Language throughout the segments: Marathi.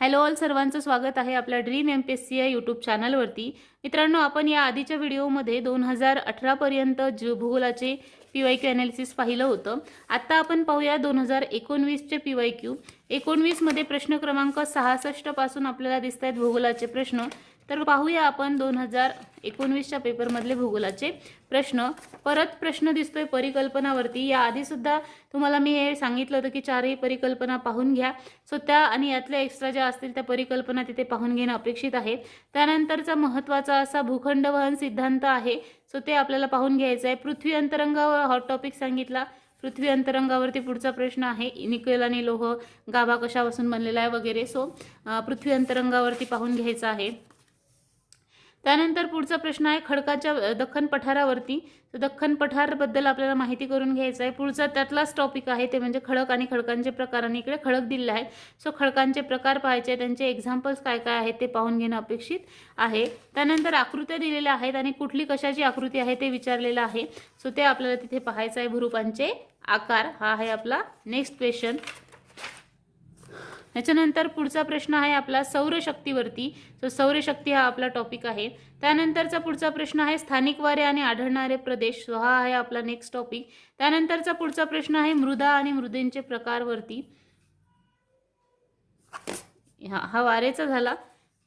हॅलो ऑल सर्वांचं स्वागत आहे आपल्या dream M P S C या यूट्यूब चॅनलवरती मित्रांनो आपण या आधीच्या व्हिडिओमध्ये दोन हजार अठरापर्यंत ज भूगोलाचे पी वाय क्यू ॲनालिसिस पाहिलं होतं. आत्ता आपण पाहूया दोन हजार एकोणवीसचे पी वाय क्यू एकोणवीसमध्ये प्रश्न क्रमांक सहासष्टपासून आपल्याला दिसत आहेत भूगोलाचे प्रश्न. तर पाहूया आपण दोन हजार एकोणवीसच्या पेपरमधले भूगोलाचे प्रश्न. परत प्रश्न दिसतोय परिकल्पनावरती. या आधीसुद्धा तुम्हाला मी हे सांगितलं होतं की चारही परिकल्पना पाहून घ्या. सो त्या आणि यातल्या एक्स्ट्रा ज्या असतील त्या परिकल्पना तिथे पाहून घेणं अपेक्षित आहे. त्यानंतरचा महत्त्वाचा असा भूखंड वहन सिद्धांत आहे. सो ते आपल्याला पाहून घ्यायचं आहे. पृथ्वी अंतरंगावर हॉट टॉपिक सांगितला. पृथ्वी अंतरंगावरती पुढचा प्रश्न आहे. निकेल आणि लोह गाभा कशापासून बनलेला आहे वगैरे. सो पृथ्वी अंतरंगावरती पाहून घ्यायचा आहे. त्यानंतर पुढचा प्रश्न आहे खडकाच्या दख्खन पठारावरती. तर दख्खन पठारबद्दल आपल्याला माहिती करून घ्यायचं आहे. पुढचा त्यातलाच टॉपिक आहे ते म्हणजे खडक आणि खडकांचे प्रकार. आणि इकडे खडक दिलेला आहे. सो खडकांचे प्रकार पाहायचे त्यांचे एक्झाम्पल्स काय काय आहेत ते पाहून घेणं अपेक्षित आहे. त्यानंतर आकृत्या दिलेल्या आहेत आणि कुठली कशाची आकृती आहे ते विचारलेलं आहे. सो ते आपल्याला तिथे पाहायचं आहे. भूरूपांचे आकार. हा आहे आपला नेक्स्ट क्वेश्चन त्याच्यानंतर पुढचा प्रश्न आहे आपला सौरशक्तीवरती सो सौरशक्ती हा आपला टॉपिक आहे. त्यानंतरचा पुढचा प्रश्न आहे स्थानिक वारे आणि आढळणारे प्रदेश. सो हा आहे आपला नेक्स्ट टॉपिक त्यानंतरचा पुढचा प्रश्न आहे मृदा आणि मृदेंचे प्रकारवरती हा हा वारेचा झाला.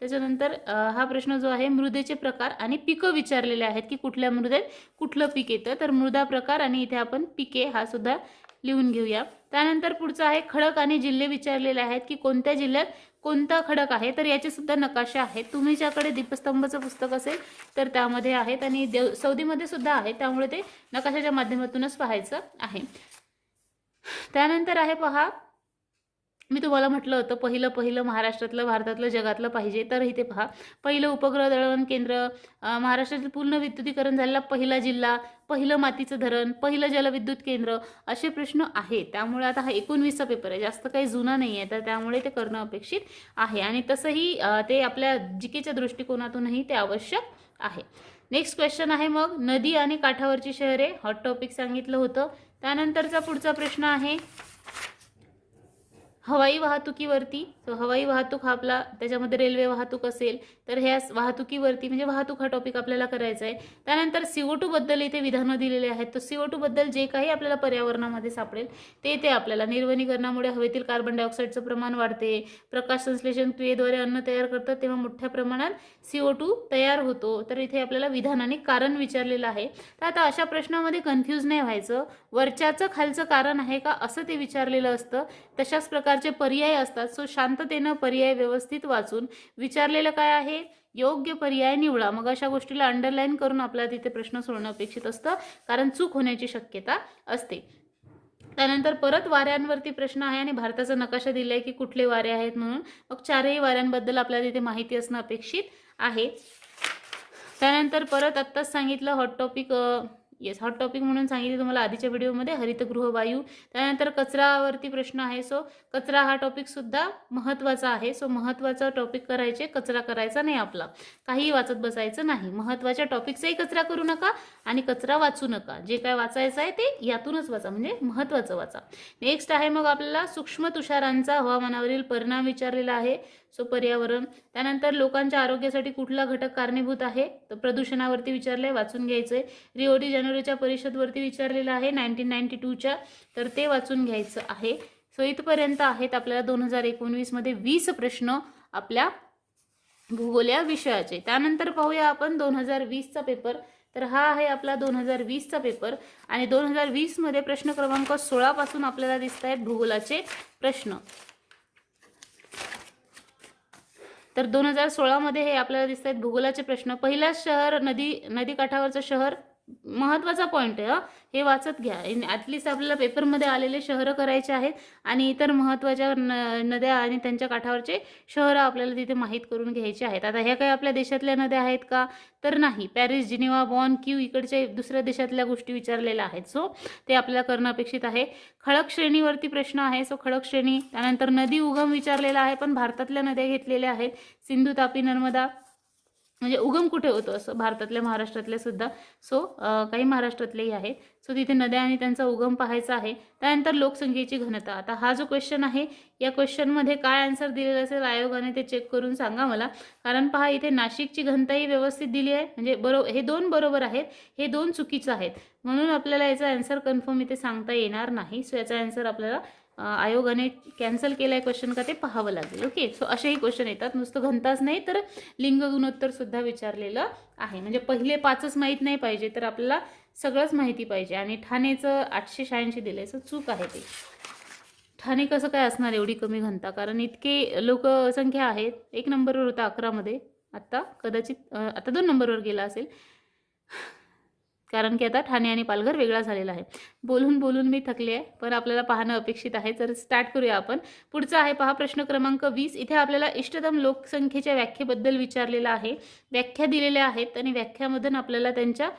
त्याच्यानंतर हा प्रश्न जो आहे मृदेचे प्रकार आणि पिकं विचारलेले आहेत की कुठल्या मृदेत कुठलं पीक येतं? तर मृदा प्रकार आणि इथे आपण पिके हा सुद्धा लिहून घेऊया. त्यानंतर पुढचा आहे खडक आणि जिल्हे विचारलेले आहेत की कोणत्या जिल्ह्यात कोणता खडक आहे? तर याचे सुद्धा नकाशे आहेत. ज्याकडे दीपस्तंभचं पुस्तक असेल तर त्यामध्ये आहेत आणि देव सौदीमध्ये सुद्धा आहे. त्यामुळे ते नकाशाच्या माध्यमातूनच पाहायचं आहे. त्यानंतर आहे पहा मी तुम्हाला म्हटलं होतं पहिलं पहिलं महाराष्ट्रातलं भारतातलं जगातलं पाहिजे. तर इथे पहा पहिलं उपग्रह दळण केंद्र महाराष्ट्रातील पूर्ण विद्युतीकरण झालेला पहिला जिल्हा पहिलं मातीचं धरण पहिलं जलविद्युत केंद्र असे प्रश्न आहेत. त्यामुळे आता हा एकोणवीसचा पेपर आहे. जास्त काही जुना नाही आहे तर त्यामुळे ते करणं अपेक्षित आहे. आणि तसंही ते आपल्या जिकेच्या दृष्टिकोनातूनही ते आवश्यक आहे. नेक्स्ट क्वेश्चन आहे मग नदी आणि काठावरची शहरे हॉट टॉपिक सांगितलं होतं. त्यानंतरचा पुढचा प्रश्न आहे हवाई वाहतुकीवरती. हवाई वाहतूक हा आपला त्याच्यामध्ये रेल्वे वाहतूक असेल तर ह्या वाहतुकीवरती म्हणजे वाहतूक हा टॉपिक आपल्याला करायचा आहे. त्यानंतर सीओ टू बद्दल इथे विधानं दिलेले आहेत. तर सीओ टू बद्दल जे काही आपल्याला पर्यावरणामध्ये सापडेल ते ते आपल्याला. निर्वनीकरणामुळे हवेतील कार्बन डायऑक्साईडचं प्रमाण वाढते. प्रकाश संश्लेषण क्रियेद्वारे अन्न तयार करतात तेव्हा मोठ्या प्रमाणात सीओ टू तयार होतो. तर इथे आपल्याला विधानाने कारण विचारलेलं आहे. तर आता अशा प्रश्नामध्ये कन्फ्यूज नाही व्हायचं. वरच्याचं खालचं कारण आहे का असं ते विचारलेलं असतं. तशाच प्रकारचे पर्याय असतात सो शांततेनं पर्याय व्यवस्थित वाचून विचारलेलं काय आहे? योग्य पर्याय निवडा. मग अशा गोष्टीला अंडरलाईन करून आपल्याला तिथे प्रश्न सोडणं अपेक्षित असतं कारण चूक होण्याची शक्यता असते. त्यानंतर परत वाऱ्यांवरती प्रश्न आहे आणि भारताचा नकाशा दिलाय की कुठले वारे आहेत म्हणून मग चारही वाऱ्यांबद्दल आपल्याला तिथे माहिती असणं अपेक्षित आहे. त्यानंतर परत आत्ताच सांगितलं hot topic yes hot topic म्हणून सांगितले तुम्हाला आधीच्या व्हिडिओमध्ये हरितगृह वायू. त्यानंतर कचरावरती प्रश्न आहे. सो कचरा हा टॉपिक सुद्धा महत्त्वाचा आहे. सो महत्त्वाचा टॉपिक करायचे कचरा करायचा नाही आपला. काही वाचत बसायचं नाही. महत्त्वाच्या टॉपिकचाही कचरा करू नका आणि कचरा वाचू नका. जे काय वाचायचं आहे ते यातूनच वाचा. म्हणजे महत्त्वाचं वाचा. नेक्स्ट आहे मग आपल्याला सूक्ष्म तुषारांचा हवामानावरील परिणाम विचारलेला आहे. सो पर्यावरण. त्यानंतर लोकांच्या आरोग्यासाठी कुठला घटक कारणीभूत आहे? तर प्रदूषणावरती विचारलंय वाचून घ्यायचंय. रिओ डी जानेवारीच्या परिषदवरती विचारलेलं आहे नाईन्टीन नाईन्टी टूच्या तर ते वाचून घ्यायचं आहे. सो इथपर्यंत आहेत आपल्याला दोन हजार एकोणवीसमध्ये वीस प्रश्न आपल्या भूगोल या विषयाचे. त्यानंतर पाहूया आपण दोन हजार वीसचा पेपर. तर हा आहे आपला दोन हजार वीसचा पेपर. आणि दोन हजार वीसमध्ये प्रश्न क्रमांक सोळापासून आपल्याला दिसत आहेत भूगोलाचे प्रश्न. तर दोन हजार सोळामध्ये हे आपल्याला दिसत आहेत. भूगोलाचे प्रश्न. पहिला शहर नदी नदीकाठावरचं शहर महत्त्वाचा पॉईंट आहे हे. वाचत घ्या. ॲटलिस्ट आपल्याला पेपरमध्ये आलेले शहरं करायचे आहेत आणि इतर महत्त्वाच्या न नद्या आणि त्यांच्या काठावरचे शहरं आपल्याला तिथे माहीत करून घ्यायचे आहेत. आता ह्या काही आपल्या देशातल्या नद्या आहेत का? तर नाही. पॅरिस जिनिवा बॉन क्यू इकडचे दुसऱ्या देशातल्या गोष्टी विचारलेल्या आहेत. सो ते आपल्याला करणं अपेक्षित आहे. खडक श्रेणीवरती प्रश्न आहे. सो खडक श्रेणी त्यानंतर नदी उगम विचारलेला आहे पण भारतातल्या नद्या घेतलेल्या आहेत. सिंधू तापी नर्मदा म्हणजे उगम कुठे होतो असं? भारतातल्या महाराष्ट्रातल्या सुद्धा. सो काही महाराष्ट्रातलेही आहेत सो तिथे नद्या आणि त्यांचा उगम पाहायचा आहे. त्यानंतर लोकसंख्येची घनता. आता हा जो क्वेश्चन आहे या क्वेश्चनमध्ये काय आन्सर दिलेलं असेल आयोगाने ते चेक करून सांगा मला. कारण पहा इथे नाशिकची घनताही व्यवस्थित दिली आहे. म्हणजे बरो हे दोन बरोबर आहेत. हे दोन चुकीचं आहेत. म्हणून आपल्याला याचा आन्सर कन्फर्म इथे सांगता येणार नाही. सो याचा आन्सर आपल्याला आयोगाने कॅन्सल केला आहे क्वेश्चन का ते पाहावं लागेल ओके सो असेही क्वेश्चन येतात. नुसतं घनताच नाही तर लिंग गुणोत्तर सुद्धा विचारलेलं आहे. म्हणजे पहिले पाचच माहीत नाही पाहिजे तर आपल्याला सगळंच माहिती पाहिजे. आणि ठाणेचं आठशे शहाऐंशी दिल्याचं चूक आहे ते. ठाणे कसं काय असणार एवढी कमी घनता? कारण इतके लोकसंख्या आहेत. एक नंबरवर होता अकरामध्ये. आत्ता कदाचित आता दोन नंबरवर गेला असेल. कारण की आता ठाणे आणि पालघर वेगळा झालेला आहे. बोलून बोलून मी थकले आहे पण आपल्याला पाहणं अपेक्षित आहे. तर स्टार्ट करूया आपण. पुढचा आहे पहा प्रश्न क्रमांक वीस. इथे आपल्याला इष्टतम लोकसंख्येच्या व्याख्येबद्दल विचारलेलं आहे. व्याख्या दिलेल्या आहेत आणि व्याख्यामधून आपल्याला त्यांच्या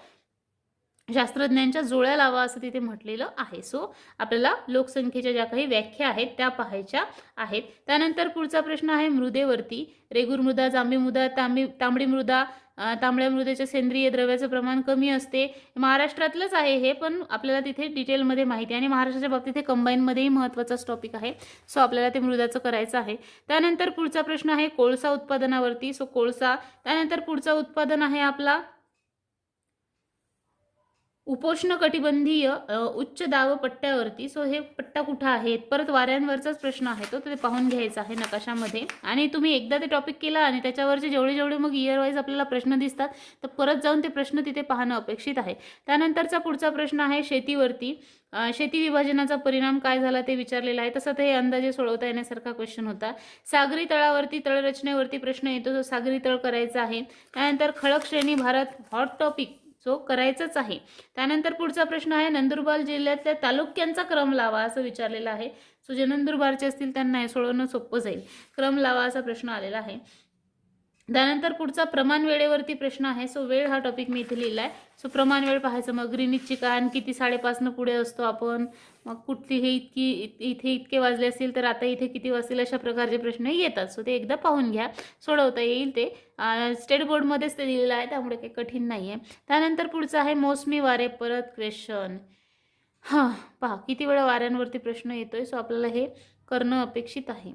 शास्त्रज्ञांच्या जोळ्या लावा असं तिथे म्हटलेलं आहे. सो आपल्याला लोकसंख्येच्या ज्या काही व्याख्या आहेत त्या पाहायच्या आहेत. त्यानंतर पुढचा प्रश्न आहे मृदेवरती. रेगूर मृदा जांबी मृदा तांबी तांबडी मृदा तांबड्या मृदेच्या सेंद्रिय द्रव्याचं प्रमाण कमी असते. महाराष्ट्रातलंच आहे हे पण आपल्याला तिथे डिटेलमध्ये माहिती आहे. आणि महाराष्ट्राच्या बाबतीत हे कंबाईनमध्येही महत्त्वाचाच टॉपिक आहे. सो आपल्याला ते मृदाचं करायचं आहे. त्यानंतर पुढचा प्रश्न आहे कोळसा उत्पादनावरती. सो कोळसा त्यानंतर पुढचं उत्पादन आहे आपला उपोष्ण कटिबंधीय उच्च दाब पट्ट्यावरती. सो हे पट्टा कुठं आहेत? परत वाऱ्यांवरचाच प्रश्न आहे तो ते पाहून घ्यायचा आहे नकाशामध्ये. आणि तुम्ही एकदा ते टॉपिक केला आणि त्याच्यावरचे जेवढे जेवढे मग इयर वाईज आपल्याला प्रश्न दिसतात तर परत जाऊन ते प्रश्न तिथे पाहणं अपेक्षित आहे. त्यानंतरचा पुढचा प्रश्न आहे शेतीवरती. शेती विभाजनाचा परिणाम काय झाला ते विचारलेला आहे. तसं ते अंदाजे सोडवता येण्यासारखा क्वेश्चन होता. सागरी तळावरती तळरचनेवरती प्रश्न येतो जो सागरी तळ करायचा आहे. त्यानंतर खळक श्रेणी भारत हॉट टॉपिक सो करायचंच आहे. त्यानंतर पुढचा प्रश्न आहे नंदुरबार जिल्ह्यातल्या तालुक्यांचा क्रम लावा असं विचारलेलं आहे. सो जे नंदुरबारचे असतील त्यांना हे सोडवणं सोपं जाईल. क्रम लावा असा प्रश्न आलेला आहे. त्यानंतर पुढचा प्रमाण वेळेवरती प्रश्न आहे. सो वेळ हा टॉपिक मी इथे लिहिला आहे सो प्रमाण वेळ पाहायचं. मग ग्रीनिजची कान किती साडेपाचनं पुढे असतो आपण? मग कुठली हे इतकी इथे इतके वाजले असतील तर आता इथे किती वाजतील? अशा प्रकारचे प्रश्न येतात. सो ते एकदा पाहून घ्या. सोडवता येईल ते. स्टेट बोर्डमध्येच ते दिलेलं आहे. त्यामुळे काही कठीण नाही आहे त्यानंतर पुढचं आहे मोसमी वारे. परत क्वेश्चन हां पहा किती वेळा वाऱ्यांवरती प्रश्न येतोय? सो आपल्याला हे करणं अपेक्षित आहे.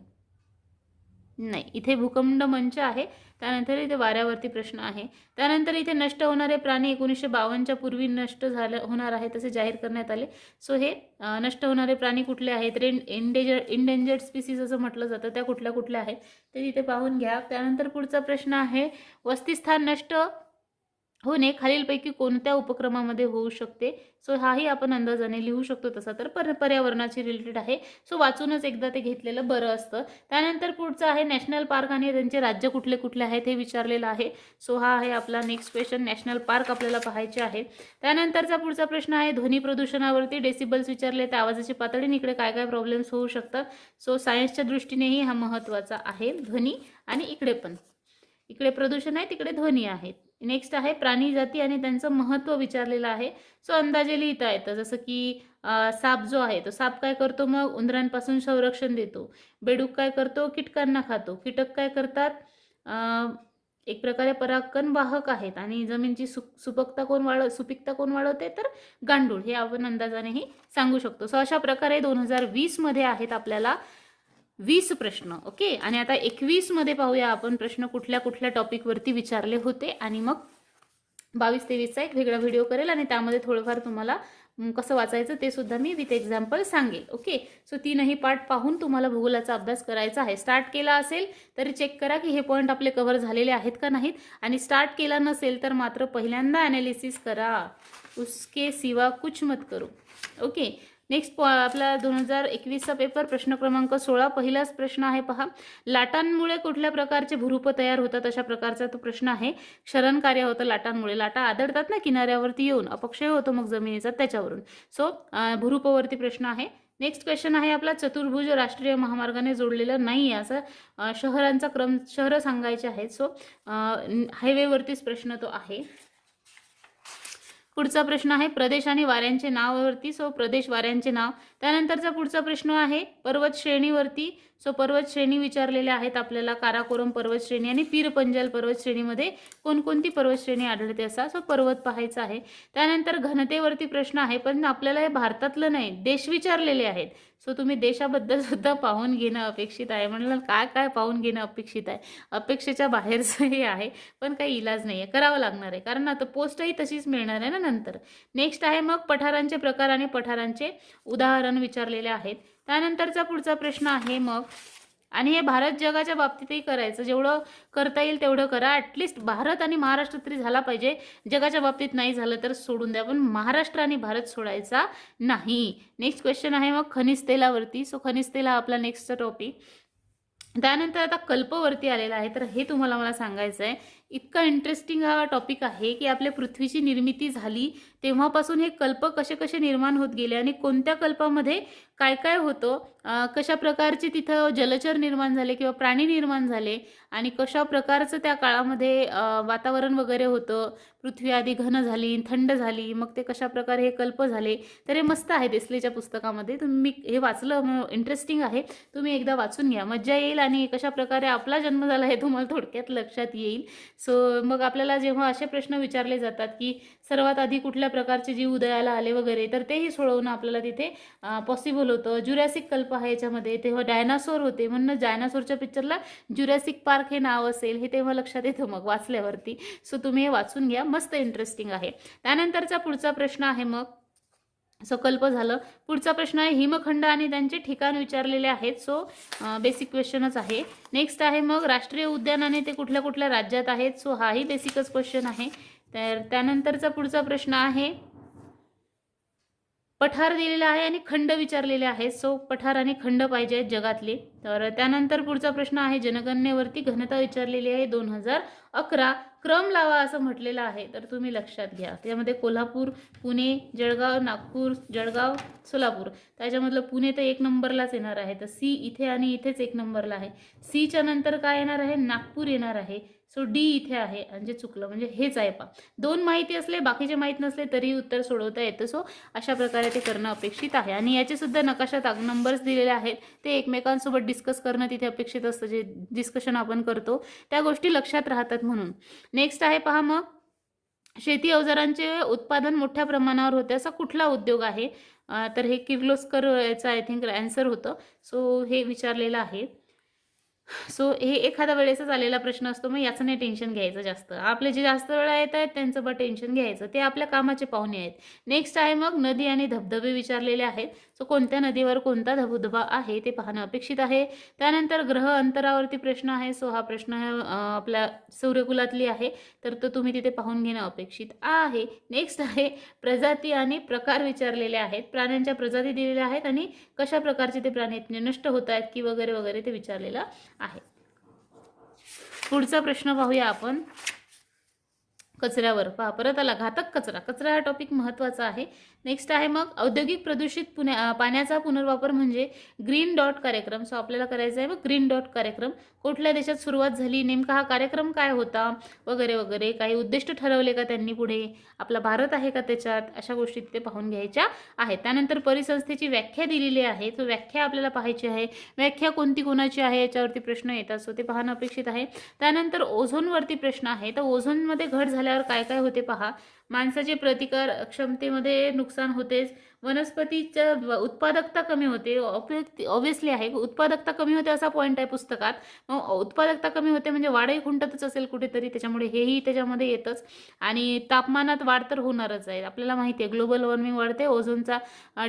नाही इथे भूखंड मंच आहे. त्यानंतर इथे वाऱ्यावरती प्रश्न आहे. त्यानंतर इथे नष्ट होणारे प्राणी एकोणीसशे बावन्नच्या पूर्वी नष्ट झालं होणार आहे तसे जाहीर करण्यात आले. सो हे नष्ट होणारे प्राणी कुठले आहेत? रेन इंडेजर इंडेंजर्ड स्पीसीज असं म्हटलं जातं. त्या कुठल्या कुठल्या आहेत? ते तिथे पाहून घ्या. त्यानंतर पुढचा प्रश्न आहे वस्तीस्थान नष्ट होणे खालीलपैकी कोणत्या उपक्रमामध्ये होऊ शकते? सो हाही आपण अंदाजाने लिहू शकतो तसा. तर पर पर्यावरणाची रिलेटेड आहे. सो वाचूनच एकदा ते घेतलेलं बरं असतं. त्यानंतर पुढचं आहे नॅशनल पार्क आणि त्यांचे राज्य कुठले कुठले आहेत हे विचारलेलं आहे. सो हा आहे आपला नेक्स्ट क्वेश्चन नॅशनल पार्क आपल्याला पाहायचे आहे. त्यानंतरचा पुढचा प्रश्न आहे ध्वनी प्रदूषणावरती डेसिबल्स विचारले त्या आवाजाची पातळी इकडे काय काय प्रॉब्लेम्स होऊ शकतात? सो सायन्सच्या दृष्टीनेही हा महत्त्वाचा आहे. ध्वनी आणि इकडे पण. इकडे प्रदूषण आहे तिकडे ध्वनी आहेत नेक्स्ट आहे प्राणी जाती आणि त्यांचं महत्त्व विचारलेलं आहे. सो अंदाजे लिहिता येतं. जसं की साप जो आहे तो साप काय करतो? मग उंदरांपासून संरक्षण देतो. बेडूक काय करतो? कीटकांना खातो. कीटक काय करतात? एक प्रकारे परागकण वाहक आहेत. आणि जमीनची सु सुपकता कोण वाढ सुपिकता कोण वाढवते? तर गांडूळ. हे आपण अंदाजानेही सांगू शकतो. सो अशा प्रकारे दोन हजार वीसमध्ये आहेत आपल्याला वीस प्रश्न ओके? आणि आता एकवीसमध्ये पाहूया आपण प्रश्न कुठल्या कुठल्या टॉपिकवरती विचारले होते. आणि मग बावीस तेवीसचा एक वेगळा व्हिडिओ करेल आणि त्यामध्ये थोडंफार तुम्हाला कसं वाचायचं ते सुद्धा मी विथ एक्झाम्पल सांगेल ओके? सो तीनही पार्ट पाहून तुम्हाला भूगोलाचा अभ्यास करायचा आहे. स्टार्ट केला असेल तरी चेक करा की हे पॉईंट आपले कव्हर झालेले आहेत का नाहीत. आणि स्टार्ट केला नसेल तर मात्र पहिल्यांदा ॲनालिसिस करा. उसके सिवा कुछ मत करू ओके? नेक्स्ट आपला दोन हजार एकवीसचा पेपर प्रश्न क्रमांक सोळा. पहिलाच प्रश्न आहे पहा. लाटांमुळे कुठल्या प्रकारचे भुरुप तयार होतात? अशा प्रकारचा तो प्रश्न आहे. क्षरण कार्य होतं लाटांमुळे. लाटा आदळतात ना किनाऱ्यावरती येऊन. अपक्षय होतो मग जमिनीचा त्याच्यावरून. सो भुरुपवरती प्रश्न आहे. नेक्स्ट क्वेश्चन आहे आपला चतुर्भुज राष्ट्रीय महामार्गाने जोडलेलं नाही आहे असं शहरांचा क्रम शहरं सांगायचे आहेत. सो हायवेवरतीच प्रश्न तो आहे. पुढचा प्रश्न आहे प्रदेश आणि वाऱ्यांचे नावावरती. सो प्रदेश वाऱ्यांचे नाव. त्यानंतरचा पुढचा प्रश्न आहे पर्वत श्रेणीवरती. सो पर्वत श्रेणी विचारलेल्या आहेत आपल्याला काराकोरम पर्वत श्रेणी आणि पीर पंजाल पर्वत श्रेणीमध्ये कोणकोणती पर्वत श्रेणी आढळते असा सो पर्वत पाहायचा आहे. त्यानंतर घनतेवरती प्रश्न आहे पण आपल्याला हे भारतातलं नाही देश विचारलेले आहेत. सो तुम्ही देशाबद्दल सुद्धा पाहून घेणं अपेक्षित आहे. म्हणलं काय काय पाहून घेणं अपेक्षित आहे? अपेक्षेच्या बाहेरचं हे आहे पण काही इलाज नाही आहे करावं लागणार आहे. कारण आता पोस्टही तशीच मिळणार आहे ना नंतर. नेक्स्ट आहे मग पठारांचे प्रकार आणि पठारांचे उदाहरण विचारलेले आहेत. त्यानंतरचा पुढचा प्रश्न आहे मग आणि हे भारत जगाच्या बाबतीतही करायचं. जेवढं करता येईल तेवढं करा. ॲटलिस्ट भारत आणि महाराष्ट्र तरी झाला पाहिजे. जगाच्या बाबतीत नाही झालं तर सोडून द्या. पण महाराष्ट्र आणि भारत सोडायचा नाही. नेक्स्ट क्वेश्चन आहे मग खनिज तेलावरती. सो खनिज तेल हा आपला नेक्स्टचा टॉपिक त्यानंतर आता कल्पवरती आलेला आहे. तर हे तुम्हाला मला सांगायचं आहे इतका इंटरेस्टिंग हा टॉपिक आहे की आपल्या पृथ्वीची निर्मिती झाली तेव्हापासून हे कल्प कसे कसे निर्माण होत गेले आणि कोणत्या कल्पामध्ये काय काय होतं? कशा प्रकारचे तिथं जलचर निर्माण झाले किंवा प्राणी निर्माण झाले आणि कशा प्रकारचं त्या काळामध्ये वातावरण वगैरे होतं? पृथ्वी आधी घन झाली थंड झाली मग ते कशा प्रकारे हे कल्प झाले? तर हे मस्त आहे देसलेच्या पुस्तकामध्ये. तुम्ही हे वाचलं इंटरेस्टिंग आहे. तुम्ही एकदा वाचून घ्या. मज्जा येईल आणि कशा प्रकारे आपला जन्म झाला हे तुम्हाला थोडक्यात लक्षात येईल. सो मग आपल्याला जेव्हा असे प्रश्न विचारले जातात की सर्वात आधी कुठल्या प्रकारचे जीव उदयाला आले वगैरे तर तेही सोडवणं आपल्याला तिथे पॉसिबल होतं. ज्युरॅसिक कल्प आहे याच्यामध्ये. तेव्हा हो, डायनासोर होते म्हणून डायनासोरच्या पिक्चरला ज्युरॅसिक पार्क हे नाव असेल. हे तेव्हा लक्षात येतं मग वाचल्यावरती. सो तुम्ही हे वाचून घ्या. मस्त इंटरेस्टिंग आहे. त्यानंतरचा पुढचा प्रश्न आहे मग. सकल्प झालं. पुढचा प्रश्न आहे हिमखंड आणि त्यांचे ठिकाण विचारलेले आहेत. सो बेसिक क्वेश्चनच आहे. नेक्स्ट आहे मग राष्ट्रीय उद्यानाने ते कुठल्या कुठल्या राज्यात आहेत? सो हाही बेसिकच क्वेश्चन आहे. तर त्यानंतरचा पुढचा प्रश्न आहे. पठार दिलेला आहे आणि खंड विचारलेले आहे सो पठार आणि खंड पाहिजे आहेत जगातले. तर त्यानंतर पुढचा प्रश्न आहे. जनगणनेवरती घनता विचारलेली आहे दोन हजार अकरा. क्रम लावा असं म्हटलेलं आहे. तर तुम्ही लक्षात घ्या. त्यामध्ये कोल्हापूर पुणे जळगाव नागपूर जळगाव सोलापूर. त्याच्यामधलं पुणे तर एक नंबरलाच येणार आहे. तर सी इथे आणि इथेच एक नंबरला आहे. सीच्या नंतर काय येणार आहे? नागपूर येणार आहे. सो डी इथे आहे म्हणजे चुकलं म्हणजे हेच आहे पा दोन माहिती असले बाकीचे माहीत नसले तरी उत्तर सोडवता येतं. सो अशा प्रकारे ते करणं अपेक्षित आहे. आणि याचे सुद्धा नकाशात नंबर्स दिलेले आहेत. ते एकमेकांसोबत डिस्कस करणं तिथे अपेक्षित असतं. जे डिस्कशन आपण करतो त्या गोष्टी लक्षात राहतात म्हणून. नेक्स्ट आहे पहा मग. शेती अवजारांचे उत्पादन मोठ्या प्रमाणावर होते. असा कुठला उद्योग आहे? तर हे किर्लोस्कर याचं आय थिंक आन्सर होतं. सो हे विचारलेलं आहे. सो हे एखाद्या वेळेसच आलेला प्रश्न असतो मग याचं नाही टेन्शन घ्यायचं जास्त. आपले जे जास्त वेळा येत आहेत त्यांचं पण टेन्शन घ्यायचं. ते आपल्या कामाचे पाहुणे आहेत. नेक्स्ट आहे मग नदी आणि धबधबे विचारलेले आहेत. सो कोणत्या नदीवर कोणता धबधबा आहे ते पाहणं अपेक्षित आहे. त्यानंतर ग्रह अंतरावरती प्रश्न आहे. सो हा प्रश्न आपल्या सूर्यकुलातली आहे. तर तो तुम्ही तिथे पाहून घेणं अपेक्षित आहे. नेक्स्ट आहे प्रजाती आणि प्रकार विचारलेले आहेत. प्राण्यांच्या प्रजाती दिलेल्या आहेत आणि कशा प्रकारचे ते प्राणी नष्ट होत आहेत की वगैरे वगैरे ते विचारलेलं आहे. पुढचा प्रश्न पाहूया आपण. कचऱ्यावर पहा परत आला. घातक कचरा. कचरा हा टॉपिक महत्त्वाचा आहे. नेक्स्ट आहे मग औद्योगिक प्रदूषित पुण्या पाण्याचा पुनर्वापर म्हणजे ग्रीन डॉट कार्यक्रम. सो आपल्याला करायचा आहे मग ग्रीन डॉट कार्यक्रम. कुठल्या देशात सुरुवात झाली? नेमका हा कार्यक्रम काय होता? वगैरे वगैरे. काही उद्दिष्ट ठरवले का त्यांनी पुढे? आपला भारत आहे का त्याच्यात? अशा गोष्टी ते पाहून घ्यायच्या आहेत. त्यानंतर परिसंस्थेची व्याख्या दिलेली आहे. तो व्याख्या आपल्याला पाहायची आहे. व्याख्या कोणती कोणाची आहे? याच्यावरती प्रश्न येतात. सो ते पाहणं अपेक्षित आहे. त्यानंतर ओझोनवरती प्रश्न आहे. तर ओझोनमध्ये घट झाल्यावर काय काय होते पहा? माणसाचे प्रतिकार क्षमतेमध्ये नुकसान होतेच. वनस्पतीच्या उत्पादकता कमी होते. ऑब्विसली आहे. उत्पादकता कमी होते असा पॉईंट आहे पुस्तकात. मग उत्पादकता कमी होते म्हणजे वाढही खुंटतच असेल कुठेतरी. त्याच्यामुळे हेही त्याच्यामध्ये येतच. आणि तापमानात वाढ तर होणारच आहे. आपल्याला माहिती आहे. ग्लोबल वॉर्मिंग वाढते. ओझोनचा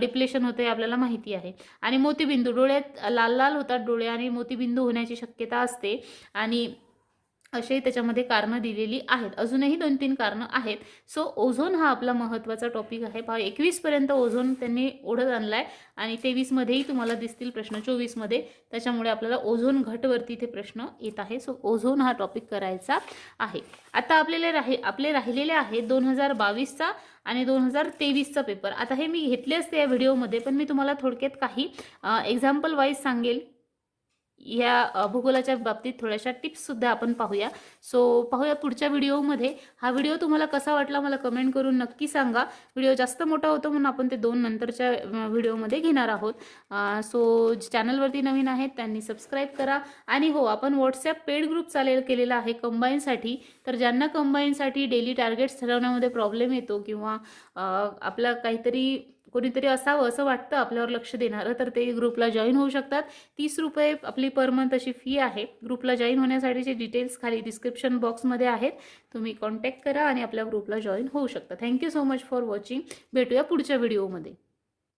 डिप्लेशन होते आपल्याला माहिती आहे. आणि मोतीबिंदू डोळ्यात लाल लाल होतात डोळे आणि मोतीबिंदू होण्याची शक्यता असते. आणि असे त्याच्यामध्ये कारणं दिलेली आहेत. अजूनही दोन तीन कारणं आहेत. सो ओझोन हा आपला महत्त्वाचा टॉपिक आहे. पहा एकवीसपर्यंत ओझोन त्यांनी ओढत आणला आहे आणि तेवीसमध्येही तुम्हाला दिसतील प्रश्न. चोवीसमध्ये त्याच्यामुळे आपल्याला ओझोन घटवरती इथे प्रश्न येत आहे. सो ओझोन हा टॉपिक करायचा आहे. आता आपल्याला राहि आपले राहिलेले आहेत दोन हजार बावीसचा आणि दोन हजार तेवीसचा पेपर आता हे मी घेतले असते या व्हिडिओमध्ये पण मी तुम्हाला थोडक्यात काही एक्झाम्पल वाईज सांगेल. ह्या भूगोलाच्या बाबतीत थोड्याशा टिप्ससुद्धा आपण पाहूया. सो पाहूया पुढच्या व्हिडिओमध्ये. हा व्हिडिओ तुम्हाला कसा वाटला मला कमेंट करून नक्की सांगा. व्हिडिओ जास्त मोठा होतो म्हणून आपण ते दोन नंतरच्या व्हिडिओमध्ये घेणार आहोत. सो चॅनलवरती नवीन आहेत त्यांनी सबस्क्राईब करा. आणि हो आपण व्हॉट्सॲप पेड ग्रुप चालेल केलेला आहे कंबाईनसाठी. तर ज्यांना कंबाईनसाठी डेली टार्गेट्स ठरवण्यामध्ये प्रॉब्लेम येतो किंवा आपला काहीतरी कोणीतरी असावं असं वाटतं आपल्यावर लक्ष देणारं तर ते ग्रुपला जॉईन होऊ शकतात. तीस रुपये आपली पर मंथ अशी फी आहे. ग्रुपला जॉईन होण्यासाठीचे डिटेल्स खाली डिस्क्रिप्शन बॉक्समध्ये आहेत. तुम्ही कॉन्टॅक्ट करा आणि आपल्या ग्रुपला जॉईन होऊ शकता. Thank you so much for watching भेटूया पुढच्या व्हिडिओमध्ये